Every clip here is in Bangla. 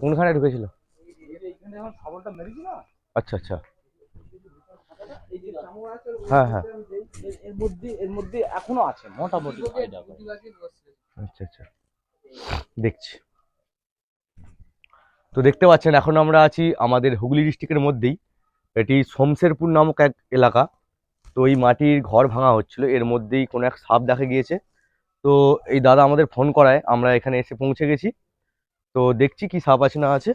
কোনখানে ঢুকেছিল? আচ্ছা আচ্ছা। হ্যাঁ হ্যাঁ। আচ্ছা আচ্ছা। দেখছি। তো দেখতে পাচ্ছেন, এখন আমরা আছি আমাদের হুগলি ডিস্ট্রিক্টের মধ্যেই। এটি শমশেরপুর নামক এক এলাকা। তো এই মাটির ঘর ভাঙা হচ্ছিল। এর মধ্যেই কোনো এক সাপ দেখা গিয়েছে। তো এই দাদা আমাদের ফোন করায়, আমরা এখানে এসে পৌঁছে গেছি। তো দেখছি কি সাপ আছে না আছে।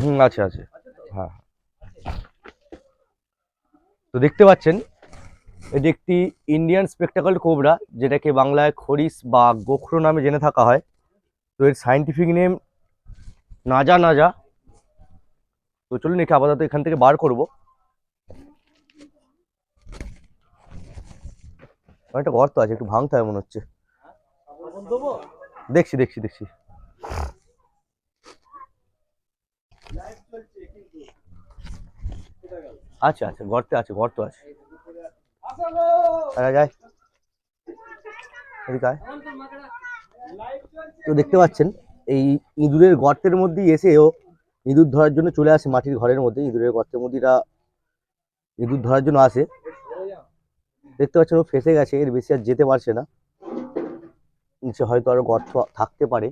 হুম, আছে আছে। হ্যাঁ। তো দেখতে পাচ্ছেন, এটি একটি ইন্ডিয়ান স্পেকটাকল কোবরা যেটাকে বাংলায় খরিস বা গোখরো নামে জেনে থাকা হয়। তো এর সাইন্টিফিক নেম নাজা নাজা। তো চলুন একে আপাতত এখান থেকে বার করব। অনেকটা গর্ত আছে, একটু ভাঙতে হবে মনে হচ্ছে। দেখছি দেখছি দেখছি। আচ্ছা আচ্ছা গর্তে আছে, গর্ত আছে। যায় তো দেখতে পাচ্ছেন, এই ইঁদুরের গর্তের মধ্যেই এসেও ইঁদুর ধরার জন্য চলে আসে মাটির ঘরের মধ্যে। ইঁদুরের গর্তের মধ্যে ইঁদুর ধরার জন্য আসে। দেখতে পাচ্ছেন ও ফেসে গেছে, এর বেশি আর যেতে পারছে না। নিচে হয়তো আরও গর্ত থাকতে পারে।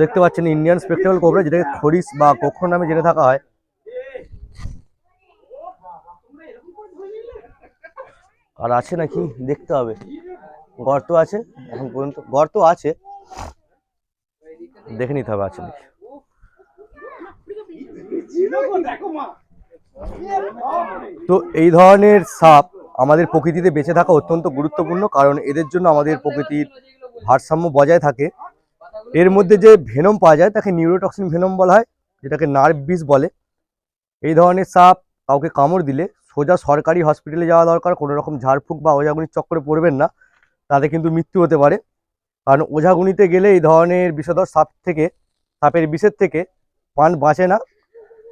দেখতে পাচ্ছেন ইন্ডিয়ান স্পেকটেবল কোবরা যেটাকে খরিস বা কক্ষর নামে জেনে থাকা হয়। আর আছে নাকি? দেখতে হবে। গর্ত আছে, এখন পর্যন্ত গর্ত আছে। দেখে নিতে হবে নাকি তো এই ধরনের সাপ আমাদের প্রকৃতিতে বেঁচে থাকা অত্যন্ত গুরুত্বপূর্ণ, কারণ এদের জন্য আমাদের প্রকৃতির ভারসাম্য বজায় থাকে। এর মধ্যে যে ভেনম পাওয়া যায়, তাকে নিউরোটক্সিন ভেনম বলা হয়, যেটাকে নার্ভ বিষ বলে। এই ধরনের সাপ কাউকে কামড় দিলে সোজা সরকারি হসপিটালে যাওয়া দরকার, কোনো রকম ঝাড়ফুঁক বা ওঝাগুনির চক্করে পড়বেন না। তাতে কিন্তু মৃত্যু হতে পারে। কারণ ওঝাগুনিতে গেলে এই ধরনের বিষধর সাপ থেকে, সাপের বিষের থেকে প্রাণ বাঁচে না।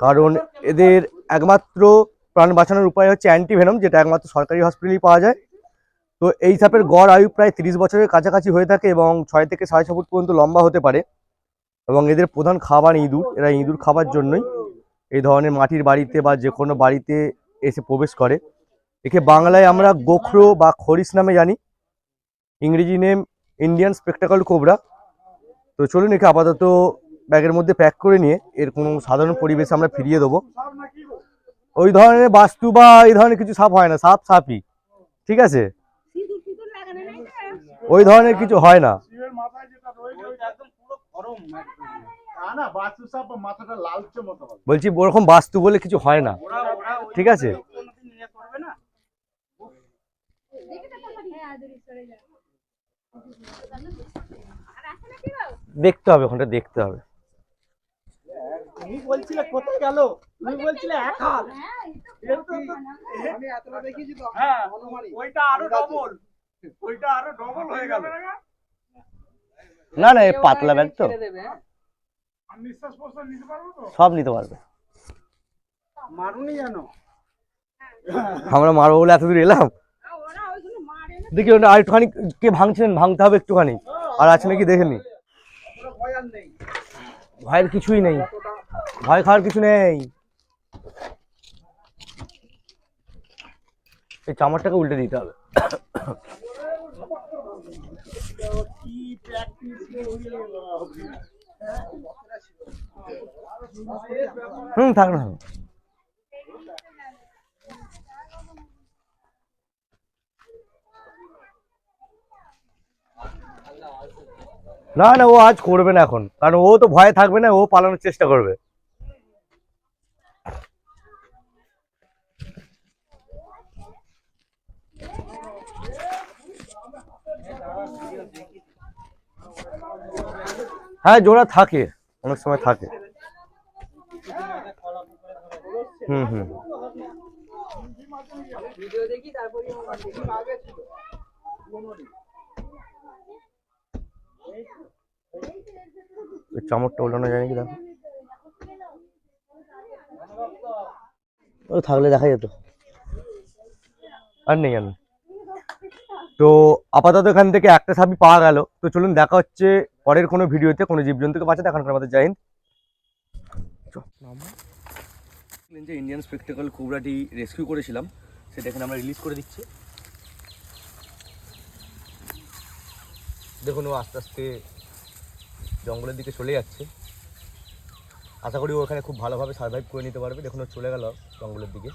কারণ এদের একমাত্র প্রাণ বাঁচানোর উপায় হচ্ছে অ্যান্টিভেনম, যেটা একমাত্র সরকারি হসপিটালেই পাওয়া যায়। তো এই সাপের গড় আয়ু প্রায় তিরিশ বছরের কাছাকাছি হয়ে থাকে এবং ছয় থেকে সাড়ে ছ ফুট পর্যন্ত লম্বা হতে পারে। এবং এদের প্রধান খাবার ইঁদুর, এরা ইঁদুর খাবার জন্যই এই ধরনের মাটির বাড়িতে বা যে কোনো বাড়িতে এসে প্রবেশ করে। একে বাংলায় আমরা গোখরো বা খরিস নামে জানি। ইংরেজি নেম ইন্ডিয়ান স্পেকটাকল কোবরা তো চলুন একে আপাতত ব্যাগের মধ্যে প্যাক করে নিয়ে এর কোনো সাধারণ পরিবেশে আমরা ফিরিয়ে দেবো। ওই ধরনের বাস্তু বা এই ধরনের কিছু সাপ হয় না, সাপ সাপই। ঠিক আছে? ওই ধরনের কিছু হয় না। বলছি ওরকম বাস্তু বলে কিছু হয় না। ঠিক আছে কোনোদিন ইয়ে করবে না হ্যাঁ, আদুরি সরে যা। আর আছে নাকি গো? দেখতে হবে ওখানটা দেখতে হবে। তুমি বলছিলে কোথায় গেল? তুমি বলছিলে এক হাত। হ্যাঁ, আমি এতটা দেখিয়েছি তো। হ্যাঁ ওইটা আরও ডবল ওইটা আরও ডবল হয়ে গেল। না না এ পাতলা ব্যাগ তো। সব নিতে পারবে। মারুনি জানো? আমরা মারবো বলে এত দূর এলাম আর ওরা ওইগুলো মারে না। দেখি ওটা আর একটুখানি কে ভাঙছিলেন, ভাঙতে হবে একটুখানি। আর আছে নাকি দেখে নি ভয়ের কিছুই নেই। ভয় খাওয়ার কিছু নেই। এই চামচটাকে উল্টে দিতে হবে। হুম, থাক না। না না, ও আজ করবে না এখন। কারণ ও তো ভয়ে থাকবে না, ও পালানোর চেষ্টা করবে। হ্যাঁ জোড়া থাকে, অনেক সময় থাকে। হুম হুম। চামড়টা ওলানো যায় নাকি দেখো। ও থাকলে দেখা যেত। আর নেই আর তো আপাতত এখান থেকে একটা সাপই পাওয়া গেল। তো চলুন দেখা হচ্ছে পরের কোনো ভিডিওতে, কোনো জীবজন্তুকে বাঁচাতে। এখনকার আমাদের জয় যে ইন্ডিয়ান স্পেকটেকল কোবরাটি রেস্কিউ করেছিলাম, সেটা এখানে আমরা রিলিজ করে দিচ্ছি। দেখুন, ও আস্তে আস্তে জঙ্গলের দিকে চলে যাচ্ছে। আশা করি ওখানে খুব ভালোভাবে সার্ভাইভ করে নিতে পারবে। দেখুন, ও চলে গেল জঙ্গলের দিকে।